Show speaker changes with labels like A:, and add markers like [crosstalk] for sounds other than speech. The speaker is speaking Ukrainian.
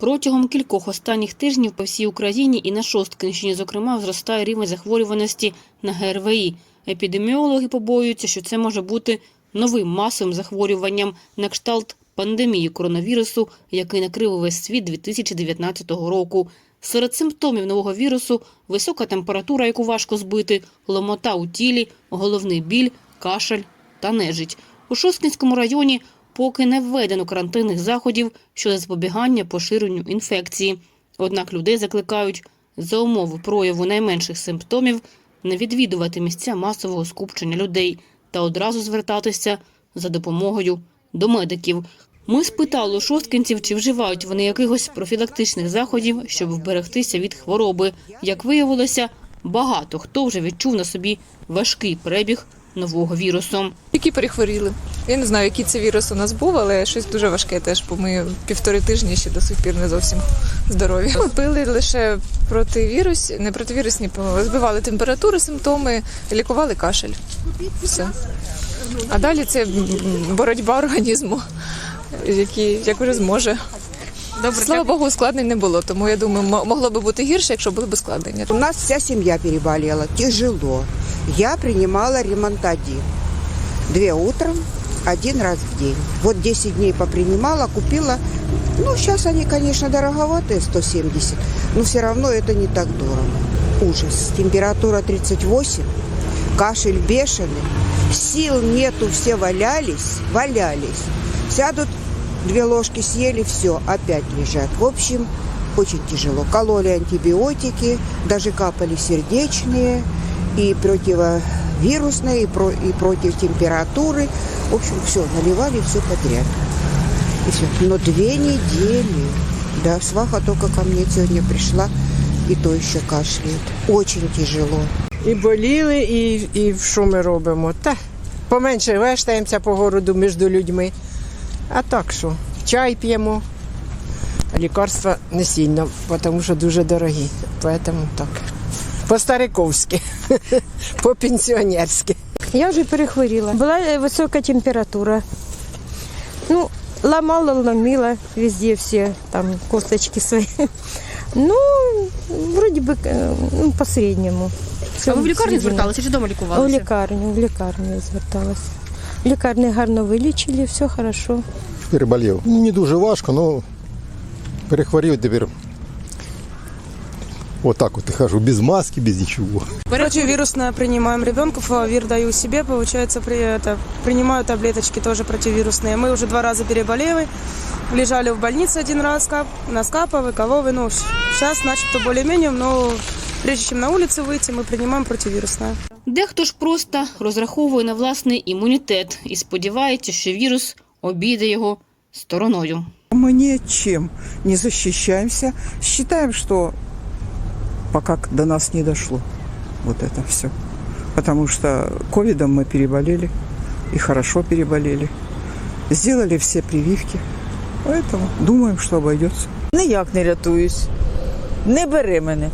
A: Протягом кількох останніх тижнів по всій Україні і на Шосткинщині, зокрема, зростає рівень захворюваності на ГРВІ. Епідеміологи побоюються, що це може бути новим масовим захворюванням на кшталт пандемії коронавірусу, який накрив увесь світ 2019 року. Серед симптомів нового вірусу висока температура, яку важко збити, ломота у тілі, головний біль, кашель та нежить. У Шосткинському районі поки не введено карантинних заходів щодо запобігання поширенню інфекції. Однак людей закликають за умови прояву найменших симптомів не відвідувати місця масового скупчення людей та одразу звертатися за допомогою до медиків. Ми спитали у шосткинців, чи вживають вони якихось профілактичних заходів, щоб вберегтися від хвороби. Як виявилося, багато хто вже відчув на собі важкий перебіг нового вірусу.
B: Які перехворіли. Я не знаю, який це вірус у нас був, але щось дуже важке теж, бо ми півтори тижні ще до сих пір не зовсім здорові. Ми пили лише противірус, не противірусні, збивали температуру, симптоми, лікували кашель. Все. А далі це боротьба організму, який як вже зможе.
A: Добре,
B: Слава Богу, ускладнень не було, тому я думаю, могло би бути гірше, якщо були б ускладнення.
C: У нас вся семья переболела, тяжело. Я принимала ремонтадин. Две утром, один раз в день. Вот 10 дней попринимала, купила. Ну, сейчас они, конечно, дороговатые, 170, но все равно это не так дорого. Ужас. Температура 38, кашель бешеный, сил нету, все валялись, валялись. Сядут, две ложки съели, все, опять лежат. В общем, очень тяжело. Кололи антибиотики, даже капали сердечные, и противовирусные, и, про- и против температуры. В общем, все, наливали все подряд. И все. Но две недели. Да, сваха только ко мне сегодня пришла, и то еще кашляет. Очень тяжело.
D: І боліли, і, і що ми робимо? Та поменше вештаємося по городу між людьми. А так що, чай п'ємо. Лікарства не сильно, тому що дуже дорогі. Тому так. По-стариковськи, [laughs] по-пенсіонерськи.
E: Я вже перехворіла. Була е, висока температура. Ну, ломала, ломила везде всі там косточки свої. [laughs] Ну, вроді би, е, ну, по-середньому.
A: А ви в лікарню
E: Середина.
A: зверталися чи вдома
E: У
A: лікувалися?
E: лікарню, в лікарню я зверталася. В лікарні гарно вилічили, все хорошо.
F: переболів. Не дуже важко, але перехворів тепер. Отак от і хожу, без маски, без нічого.
G: Противирусное принимаем ребенку, флавир даю себе, получается, при это, принимаю таблеточки тоже противирусные. Мы уже два раза переболели, лежали в больнице один раз, кап, на скаповый, коловый, ну, сейчас начато более-менее, но прежде чем на улицу выйти, мы принимаем противирусное.
A: Дехто ж просто розраховує на власний імунітет і сподівається, що вірус обійде його стороною.
H: Мы ничем не защищаемся. Считаем, что пока до нас не дошло вот это все. Потому что ковидом мы переболели и хорошо переболели. Сделали все прививки. Поэтому думаем, что обойдется.
I: Ніяк не рятуюсь. Не бери мене.